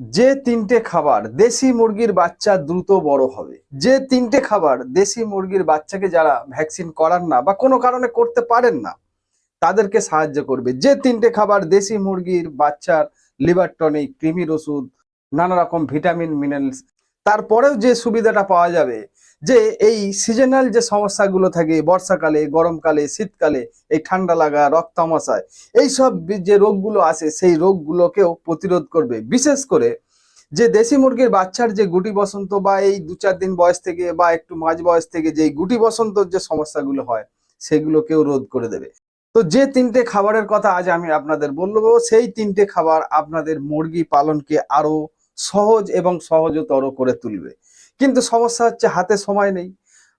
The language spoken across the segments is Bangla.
যে তিনটে খাবার দেশি মুরগির বাচ্চা দ্রুত বড় হবে, যে তিনটে খাবার দেশি মুরগির বাচ্চাকে যারা ভ্যাকসিন করার না বা কোনো কারণে করতে পারেন না, তাদেরকে সাহায্য করবে। যে তিনটে খাবার দেশি মুরগির বাচ্চার লিভার টনিক কৃমির ওষুধ, নানা রকম ভিটামিন মিনারেলস তারপরেও যে সুবিধাটা পাওয়া যাবে যে এই সিজনাল যে সমস্যাগুলো থাকে, বর্ষাকালে, গরমকালে, শীতকালে, এই ঠান্ডা লাগা রক্তামশায় এইসব যে রোগগুলো আসে সেই রোগগুলোকেও প্রতিরোধ করবে। বিশেষ করে যে দেশি মুরগির বাচ্চার যে গুটি বসন্ত বা এই দু চার দিন বয়স থেকে বা একটু মাঝ বয়স থেকে যে গুটি বসন্তর যে সমস্যাগুলো হয়, সেগুলোকেও রোধ করে দেবে। তো যে তিনটে খাবারের কথা আজ আমি আপনাদের বলব, সেই তিনটে খাবার আপনাদের মুরগি পালনকে আরও সহজ এবং সহজতর করে তুলবে। কিন্তু সমস্যা হচ্ছে হাতে সময় নেই।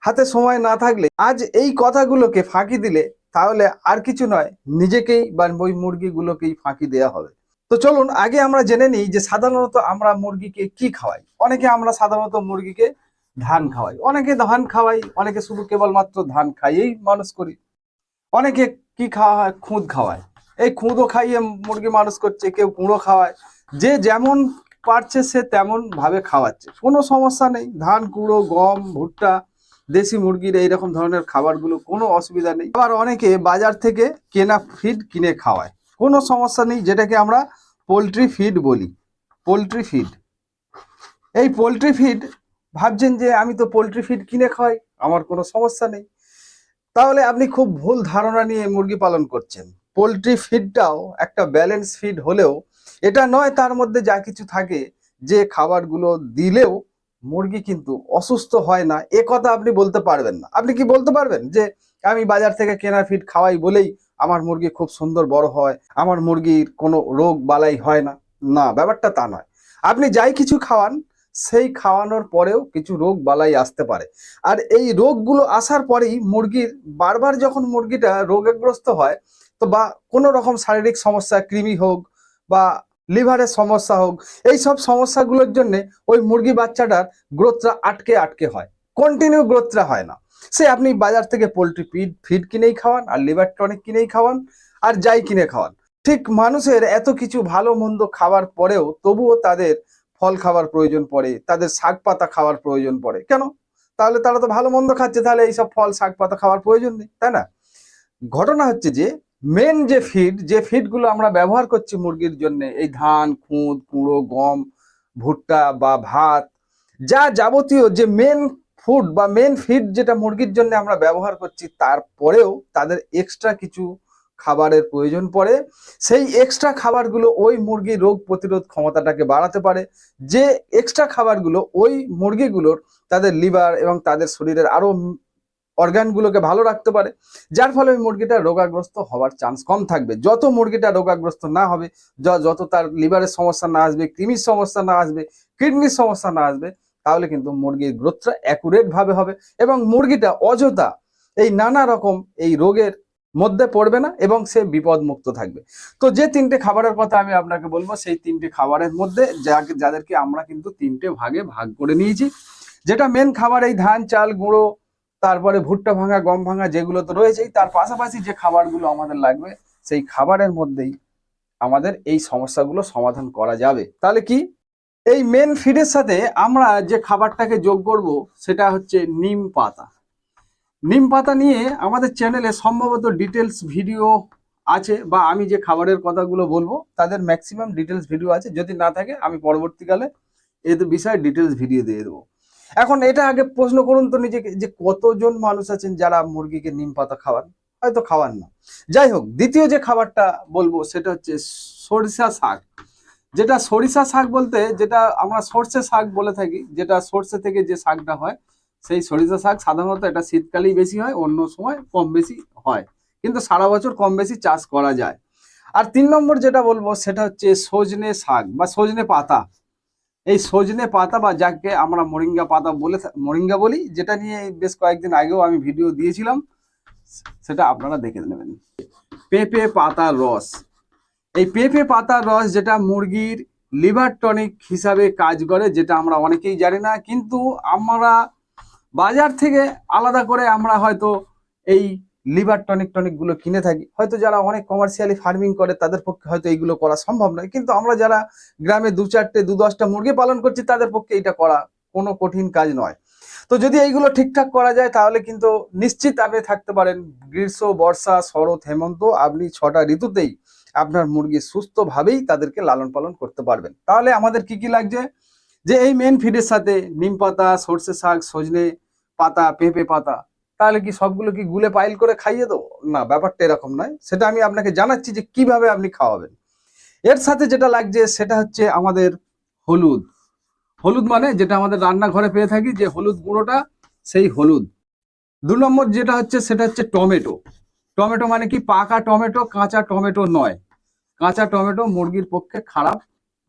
হাতে সময় না থাকলে আজ এই কথাগুলোকে ফাঁকি দিলে তাহলে আর কিছু নয়, নিজেকেই বা ওই মুরগিগুলোকেই ফাঁকি দেওয়া হবে। তো চলুন, আগে আমরা জেনে নিই যে সাধারণত আমরা মুরগিকে কি খাওয়াই। অনেকে আমরা সাধারণত মুরগিকে ধান খাওয়াই। অনেকে ধান খাওয়াই, অনেকে শুধু কেবলমাত্র ধান খাইয়েই মানুষ করি। অনেকে কি খাওয়া হয়? খুদ খাওয়ায়। এই খুদও খাইয়ে মুরগি মানুষ করছে, কেউ কুঁড়ো খাওয়ায়। যে যেমন পারছে সে তেমন ভাবে খাওয়াচ্ছে। কোনো সমস্যা নেই, ধান কুড়ো গম, ভুট্টা, দেশি মুরগির এইরকম ধরনের খাবারগুলো কোনো অসুবিধা নেই। আবার অনেকে বাজার থেকে কেনা ফিড কিনে খাওয়ায়। কোনো সমস্যা নেই, যেটাকে আমরা পোলট্রি ফিড বলি। পোলট্রি ফিড এই পোলট্রি ফিড ভাবছেন যে আমি তো পোলট্রি ফিড কিনে খাওয়াই, আমার কোনো সমস্যা নেই। তাহলে আপনি খুব ভুল ধারণা নিয়ে মুরগি পালন করছেন। পোলট্রি ফিডটাও একটা ব্যালেন্স ফিড হলেও এটা নয় তার মধ্যে যা কিছু থাকে, যে খাবারগুলো দিলেও মুরগি কিন্তু অসুস্থ হয় না। এ কথা আপনি বলতে পারবেন না। আপনি কি বলতে পারবেন যে, আমি বাজার থেকে কেনা ফিড খাওয়াই বলেই আমার মুরগি খুব সুন্দর বড় হয়, আমার মুরগির কোনো রোগ বালাই হয় না? না, ব্যাপারটা তা নয়। আপনি যাই কিছু খাওয়ান, সেই খাওয়ানোর পরেও কিছু রোগ বালাই আসতে পারে। আর এই রোগগুলো আসার পরেই মুরগির, বারবার যখন মুরগিটা রোগগ্রস্ত হয়, তো বা কোনো রকম শারীরিক সমস্যা, কৃমি হোক বা লিভারের সমস্যা হোক, এই সব সমস্যাগুলোর জন্য ওই মুরগি বাচ্চাটার গ্রোথটা আটকে আটকে হয় কন্টিনিউ গ্রোথটা হয় না। সে আপনি বাজার থেকে পোলট্রি ফিড ফিড কিনেই খাওয়ান আর লিভার টনিক কিনেই খাওয়ান আর যাই কিনে খাওয়ান। ঠিক মানুষের এত কিছু ভালো মন্দ খাওয়ার পরেও তবুও তাদের ফল খাওয়ার প্রয়োজন পড়ে, তাদের শাক পাতা খাওয়ার প্রয়োজন পড়ে। কেন? তাহলে তারা তো ভালো মন্দ খাচ্ছে, তাহলে এইসব ফল, শাক পাতা খাওয়ার প্রয়োজন নেই, তাই না? ঘটনা হচ্ছে যে মেন যে ফিড যে ফিডগুলো আমরা ব্যবহার করছি মুরগির জন্য, এই ধান, খুঁদ, কুঁড়ো, গম, ভুট্টা বা ভাত, যা যাবতীয় যে মেন ফুড বা মেন ফিড যেটা মুরগির জন্য আমরা ব্যবহার করছি, তারপরেও তাদের এক্সট্রা কিছু খাবারের প্রয়োজন পড়ে। সেই এক্সট্রা খাবারগুলো ওই মুরগির রোগ প্রতিরোধ ক্ষমতাটাকে বাড়াতে পারে। যে এক্সট্রা খাবারগুলো ওই মুরগিগুলোর তাদের লিভার এবং তাদের শরীরের আরও অর্গানগুলোকে ভালো রাখতে পারে, যার ফলে মুরগিটা রোগাগ্রস্ত হওয়ার চান্স কম থাকবে। যত মুরগিটা রোগাগ্রস্ত না হবে যত তার লিভারের সমস্যা না আসবে কৃমির সমস্যা না আসবে কিডনির সমস্যা না আসবে, তাহলে কিন্তু মুরগির গ্রোথটা অ্যাকুরেট ভাবে হবে এবং মুরগিটা অযথা এই নানা রকম এই রোগের মধ্যে পড়বে না এবং সে বিপদ মুক্ত থাকবে। তো যে তিনটে খাবারের কথা আমি আপনাকে বলব, সেই তিনটে খাবারের মধ্যে যাদেরকে আমরা কিন্তু তিনটে ভাগে ভাগ করে নিয়েছি। যেটা মেন খাবার এই ধান, চাল, গুঁড়ো তারপরে ভুট্টা ভাঙা, গম ভাঙা যেগুলো তো রয়েছেই, তার পাশাপাশি যে খাবারগুলো আমাদের লাগবে, সেই খাবারের মধ্যেই আমাদের এই সমস্যাগুলো সমাধান করা যাবে। তাহলে কি? এই মেন ফিডের সাথে আমরা যে খাবারটাকে যোগ করব, সেটা হচ্ছে নিম পাতা। নিম পাতা নিয়ে আমাদের চ্যানেলে সম্ভবত ডিটেলস ভিডিও আছে, বা আমি যে খাবারের কথাগুলো বলব, তাদের ম্যাক্সিমাম ডিটেলস ভিডিও আছে। যদি না থাকে, আমি পরবর্তীকালে এদের বিষয়ে ডিটেলস ভিডিও দিয়ে দেবো। এখন এটা আগে প্রশ্ন করুন তো নিজেকে, যে কতজন মানুষ আছেন যারা মুরগিকে নিম পাতা খাওয়ান? হয়তো খাওয়ান না। যাই হোক, দ্বিতীয় যে খাবারটা বলব সেটা হচ্ছে সরিষা শাক। যেটা সরিষা শাক বলতে, যেটা আমরা সর্ষে শাক বলে থাকি, যেটা সর্ষে থেকে যে শাকটা হয়, সেই সরিষা শাক সাধারণত এটা শীতকালেই বেশি হয়, অন্য সময় কম বেশি হয়। কিন্তু সারা বছর কম বেশি চাষ করা যায়। আর তিন নম্বর যেটা বলব সেটা হচ্ছে সজনে শাক বা সজনে পাতা। এই সজনে পাতা বা যাকে আমরা মরিঙ্গা পাতা বলে মরিঙ্গা বলি, যেটা নিয়ে বেশ কয়েকদিন আগেও আমি ভিডিও দিয়েছিলাম, সেটা আপনারা দেখে নেবেন। পেঁপে পাতার রস। এই পেঁপে পাতার রস যেটা মুরগির লিভার টনিক হিসাবে কাজ করে, যেটা আমরা অনেকেই জানি না, কিন্তু আমরা বাজার থেকে আলাদা করে আমরা হয়তো এই লিভার টনিক টনিকগুলো কিনে থাকি। হয়তো যারা অনেক কমার্শিয়ালি ফার্মিং করে, তাদের পক্ষে হয়তো এইগুলো করা সম্ভব নয়। কিন্তু আমরা যারা গ্রামে দু চারটে, দু দশটা মুরগি পালন করছি, তাদের পক্ষে এটা করা কোনো কঠিন কাজ নয়। তো যদি এইগুলো ঠিকঠাক করা যায়, তাহলে কিন্তু নিশ্চিত আপনি থাকতে পারেন। গ্রীষ্ম, বর্ষা, শরৎ, হেমন্ত, আপনি ছটা ঋতুতেই আপনার মুরগি সুস্থভাবেই তাদেরকে লালন পালন করতে পারবেন। তাহলে আমাদের কি কি লাগছে? যে এই মেন ফিডের সাথে নিম পাতা, সর্ষে শাক, সজনে পাতা, পেঁপে পাতা তাহলে কি সবগুলো কি গুলে পাইল করে খাইয়ে দেবো? না, ব্যাপারটা এরকম নয়। সেটা আমি আপনাকে জানাচ্ছি যে কীভাবে আপনি খাওয়াবেন। এর সাথে যেটা লাগছে, সেটা হচ্ছে আমাদের হলুদ। হলুদ মানে যেটা আমাদের রান্নাঘরে পেয়ে থাকি, যে হলুদ গুঁড়োটা, সেই হলুদ। দু নম্বর যেটা হচ্ছে, সেটা হচ্ছে টমেটো। টমেটো মানে কি? পাকা টমেটো, কাঁচা টমেটো নয়। কাঁচা টমেটো মুরগির পক্ষে খারাপ।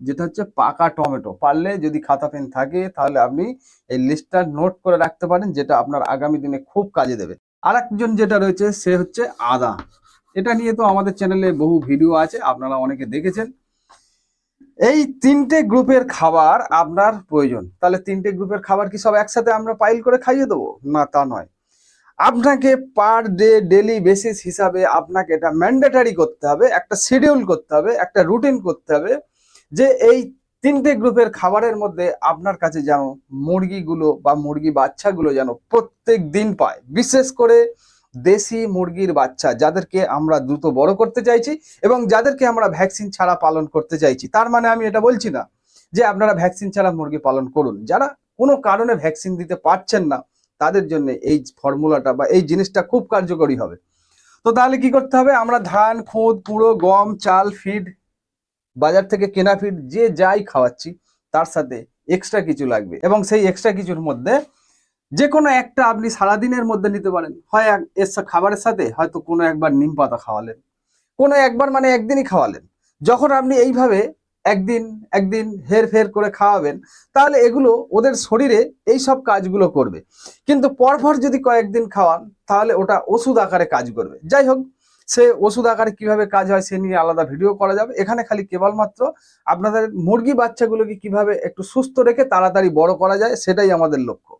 যেটা হচ্ছে পাকা টমেটো। পারলে যদি খাতা পেন থাকে, তাহলে আপনি এই লিস্টটা নোট করে রাখতে পারেন, যেটা আপনার আগামী দিনে খুব কাজে দেবে। আর একজন যেটা রয়েছে, সে হচ্ছে আদা। এটা নিয়ে তো আমাদের চ্যানেলে বহু ভিডিও আছে, আপনারা অনেকে দেখেছেন। এই তিনটে গ্রুপের খাবার আপনার প্রয়োজন। তাহলে তিনটে গ্রুপের খাবার কি সব একসাথে আমরা পাইল করে খাইয়ে দেবো? না, তা নয়। আপনাকে পার ডে ডেলি বেসিস হিসাবে আপনাকে এটা ম্যান্ডেটারি করতে হবে, একটা শিডিউল করতে হবে, একটা রুটিন করতে হবে। যে এই তিনটে গ্রুপের খাবারের মধ্যে আপনার কাছে যেন মুরগিগুলো বা মুরগি বাচ্চাগুলো যেন প্রত্যেক দিন পায়। বিশেষ করে দেশি মুরগির বাচ্চা, যাদেরকে আমরা দ্রুত বড় করতে চাইছি এবং যাদেরকে আমরা ভ্যাকসিন ছাড়া পালন করতে চাইছি। তার মানে আমি এটা বলছি না যে আপনারা ভ্যাকসিন ছাড়া মুরগি পালন করুন। যারা কোনো কারণে ভ্যাকসিন দিতে পারছেন না, তাদের জন্য এই ফর্মুলাটা বা এই জিনিসটা খুব কার্যকরী হবে। তো তাহলে কি করতে হবে? আমরা ধান, খুদ, কুড়ো, গম, চাল, ফিড বাজার থেকে কেনা ফিড যে যাই খাওয়াচ্ছি, তার সাথে এক্সট্রা কিছু লাগবে। এবং সেই এক্সট্রা কিছুর মধ্যে যে কোনো একটা আপনি সারাদিনের মধ্যে নিতে পারেন। হয় এর খাবারের সাথে হয়তো কোনো একবার নিম পাতা খাওয়ালেন। কোনো একবার মানে একদিনই খাওয়ালেন। যখন আপনি এইভাবে একদিন একদিন হের ফের করে খাওয়াবেন, তাহলে এগুলো ওদের শরীরে এই সব কাজগুলো করবে। কিন্তু পরপর যদি কয়েকদিন খাওয়ান, তাহলে ওটা ওষুধ আকারে কাজ করবে। যাই হোক সে ওষুধ আকারে কীভাবে কাজ হয় সে নিয়ে আলাদা ভিডিও করা যাবে। এখানে খালি কেবলমাত্র আপনাদের মুরগি বাচ্চাগুলোকে কীভাবে একটু সুস্থ রেখে তাড়াতাড়ি বড় করা যায়, সেটাই আমাদের লক্ষ্য।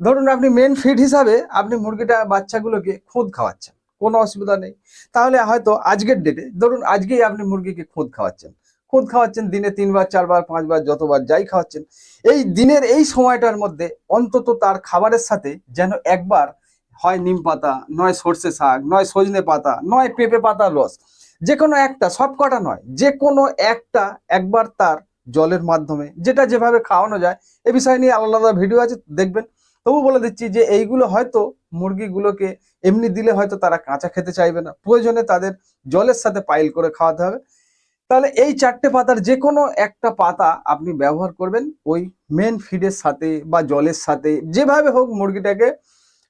ধরুন আপনি মেন ফিড হিসাবে আপনি মুরগিটা বাচ্চাগুলোকে খুদ খাওয়াচ্ছেন, কোনো অসুবিধা নেই। তাহলে হয়তো আজকের ডেটে ধরুন আজকেই আপনি মুরগিকে খুদ খাওয়াচ্ছেন। খুদ খাওয়াচ্ছেন, দিনে তিনবার, চারবার, পাঁচবার, যতবার যাই খাওয়াচ্ছেন। এই দিনের এই সময়টার মধ্যে অন্তত তার খাবারের সাথে যেন একবার হয় নিম পাতা, নয় সর্ষে শাক, নয় সজনে পাতা, নয় পেঁপে পাতার রস। যে কোনো একটা, সব কটা নয়, যে কোনো একটা একবার তার জলের মাধ্যমে, যেটা যেভাবে খাওয়ানো যায়, এ বিষয় নিয়ে আলাদা আলাদা ভিডিও আছে, দেখবেন। তবু বলে দিচ্ছি যে, এইগুলো হয়তো মুরগিগুলোকে এমনি দিলে হয়তো তারা কাঁচা খেতে চাইবে না। প্রয়োজনে তাদের জলের সাথে পাইল করে খাওয়াতে হবে। তাহলে এই চারটে পাতার যে কোনো একটা পাতা আপনি ব্যবহার করবেন, ওই মেন ফিডের সাথে বা জলের সাথে, যেভাবে হোক মুরগিটাকে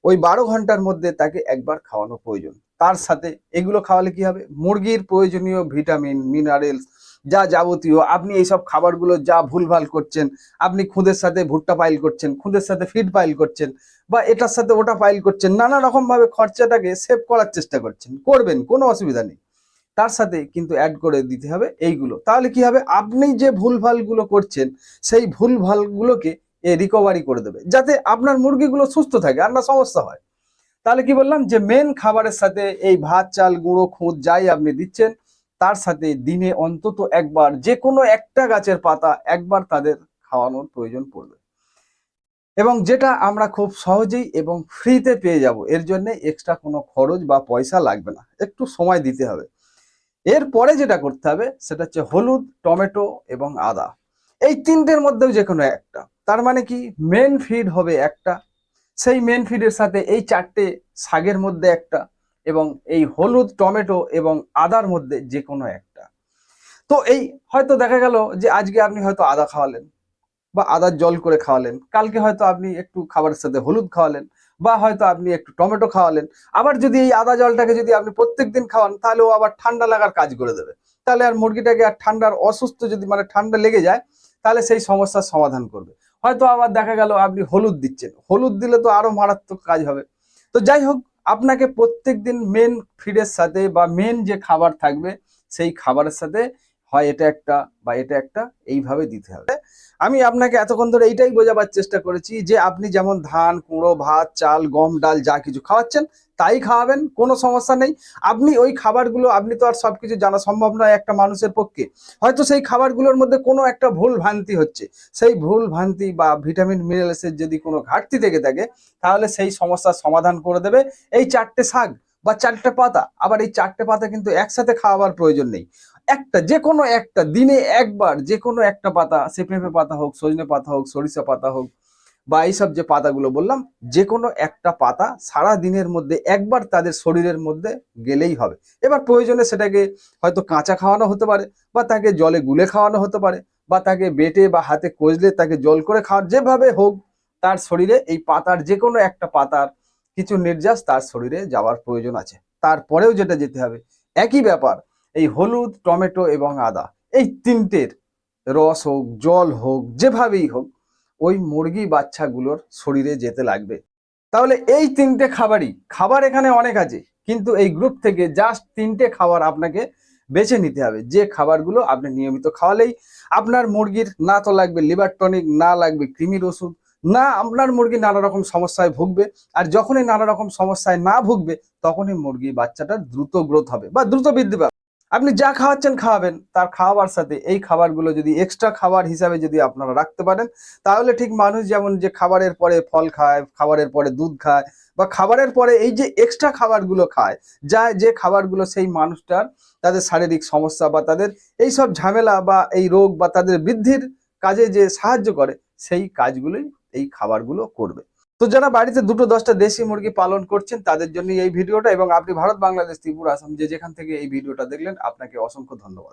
ওই বারো ঘণ্টার মধ্যে তাকে একবার খাওয়ানো প্রয়োজন। তার সাথে এগুলো খাওয়ালে কি হবে? মুরগির প্রয়োজনীয় ভিটামিন, মিনারেলস, যা যাবতীয়। আপনি এইসব খাবারগুলো যা ভুলভাল করছেন, আপনি খুদের সাথে ভুট্টা পাইল করছেন, খুদের সাথে ফিড পাইল করছেন, বা এটার সাথে ওটা পাইল করছেন, নানা রকম ভাবে খরচাটাকে সেভ করার চেষ্টা করছেন, করবেন, কোনো অসুবিধা নেই। তার সাথে কিন্তু অ্যাড করে দিতে হবে এইগুলো। তাহলে কি হবে? আপনি যে ভুলভালগুলো করছেন, সেই ভুলভালগুলোকে রিকভারি করে দেবে। যাতে আপনার মুরগিগুলো সুস্থ থাকে, আর না সমস্যা হয়। তাহলে কি বললাম যে মেন খাবারের সাথে এই ভাত, চাল, গুঁড়ো, খুঁত যাই আপনি দিচ্ছেন, তার সাথে দিনে অন্তত একবার যে কোনো একটা গাছের পাতা একবার তাদের খাওয়ানোর প্রয়োজন পড়বে। এবং যেটা আমরা খুব সহজেই এবং ফ্রিতে পেয়ে যাব, এর জন্য এক্সট্রা কোনো খরচ বা পয়সা লাগবে না। একটু সময় দিতে হবে। এরপরে যেটা করতে হবে, সেটা হচ্ছে হলুদ, টমেটো এবং আদা। এই তিনটের মধ্যেও যে কোনো একটা। তার মানে কি? মেন ফিড হবে একটা। সেই মেন ফিডের সাথে এই চারটে শাকের মধ্যে একটা এবং এই হলুদ, টমেটো এবং আদার মধ্যে যে কোনো একটা। তো এই হয়তো দেখা গেল যে আজকে আপনি হয়তো আদা খাওয়ালেন বা আদার জল করে খাওয়ালেন। কালকে হয়তো আপনি একটু খাবারের সাথে হলুদ খাওয়ালেন বা হয়তো আপনি একটু টমেটো খাওয়ালেন। আবার যদি এই আদা জলটাকে যদি আপনি প্রত্যেক দিন খাওয়ান, তাহলে ও আবার ঠান্ডা লাগার কাজ করে দেবে। তাহলে আর মুরগিটাকে আর ঠান্ডার অসুস্থ যদি মানে ঠান্ডা লেগে যায়, তাহলে সেই সমস্যার সমাধান করবে। হয়তো আবার দেখা গেল আপনি হলুদ দিচ্ছেন। হলুদ দিলে তো আরও মারাত্মক কাজ হবে। তো যাই হোক, আপনাকে প্রত্যেকদিন মেন ফিডের সাথে বা মেন যে খাবার থাকবে, সেই খাবারের সাথে হয় এটা একটা বা এটা একটা এইভাবে দিতে হবে। আমি আপনাকে এতক্ষণ ধরে এইটাই বোঝাবার চেষ্টা করেছি যে আপনি যেমন ধান কুঁড়ো ভাত, চাল, গম, ডাল যা কিছু খাওয়াচ্ছেন তাই খাওয়াবেন, কোনো সমস্যা নেই। আপনি ওই খাবারগুলো, আপনি তো আর সব কিছু জানা সম্ভব নয় একটা মানুষের পক্ষে। হয়তো সেই খাবারগুলোর মধ্যে কোনো একটা ভুল ভ্রান্তি হচ্ছে। সেই ভুল ভ্রান্তি বা ভিটামিন মিনারেলসের যদি কোনো ঘাটতি থেকে থাকে, তাহলে সেই সমস্যার সমাধান করে দেবে এই চারটে শাক বা চারটে পাতা। আবার এই চারটে পাতা কিন্তু একসাথে খাওয়াবার প্রয়োজন নেই। একটা, যে কোনো একটা, দিনে একবার যে কোনো একটা পাতা সে পেঁপে পাতা হোক, সজনে পাতা হোক, সরিষা পাতা হোক বা এইসব যে পাতাগুলো বললাম যে কোনো একটা পাতা সারা দিনের মধ্যে একবার তাদের শরীরের মধ্যে গেলেই হবে। এবার প্রয়োজনে সেটাকে হয়তো কাঁচা খাওয়ানো হতে পারে, বা তাকে জলে গুলে খাওয়ানো হতে পারে, বা তাকে বেটে বা হাতে কষলে তাকে জল করে খাওয়ার যেভাবে হোক তার শরীরে এই পাতার যে কোনো একটা পাতার কিছু নির্যাস তার শরীরে যাওয়ার প্রয়োজন আছে। তারপরেও যেটা যেতে হবে, একই ব্যাপার, এই হলুদ, টমেটো এবং আদা, এই তিনটের রস হোক, জল হোক, যেভাবেই হোক ওই মুরগি বাচ্চাগুলোর শরীরে যেতে লাগবে। তাহলে এই তিনটে খাবারই, খাবার এখানে অনেক আছে, কিন্তু এই গ্রুপ থেকে জাস্ট তিনটে খাবার আপনাকে বেছে নিতে হবে। যে খাবারগুলো আপনি নিয়মিত খাওয়ালেই আপনার মুরগির না তো লাগবে লিভার টনিক না লাগবে কৃমির ওষুধ, না আপনার মুরগি নানা রকম সমস্যায় ভুগবে, আর যখনই নানা রকম সমস্যায় না ভুগবে, তখনই মুরগি বাচ্চাটা দ্রুত গ্রোথ হবে বা দ্রুত বৃদ্ধি পাবে। আপনি যা খাওয়াচ্ছেন খাওয়াবেন, তার খাওয়াবার সাথে এই খাবারগুলো যদি এক্সট্রা খাবার হিসাবে যদি আপনারা রাখতে পারেন, তাহলে ঠিক মানুষ যেমন যে খাবারের পরে ফল খায়, খাবারের পরে দুধ খায়, বা খাবারের পরে এই যে এক্সট্রা খাবারগুলো খায়, যা যে খাবারগুলো সেই মানুষটার তাদের শারীরিক সমস্যা বা তাদের এই সব ঝামেলা বা এই রোগ বা তাদের বৃদ্ধির কাজে যে সাহায্য করে, সেই কাজগুলোই এই খাবারগুলো করবে। তো যারা বাড়িতে দুটো দশটা দেশি মুরগি পালন করছেন, তাদের জন্য এই ভিডিওটা এবং আপনি ভারত, বাংলাদেশ, ত্রিপুরা, আসাম যে যেখান থেকে এই ভিডিওটা দেখলেন, আপনাকে অসংখ্য ধন্যবাদ।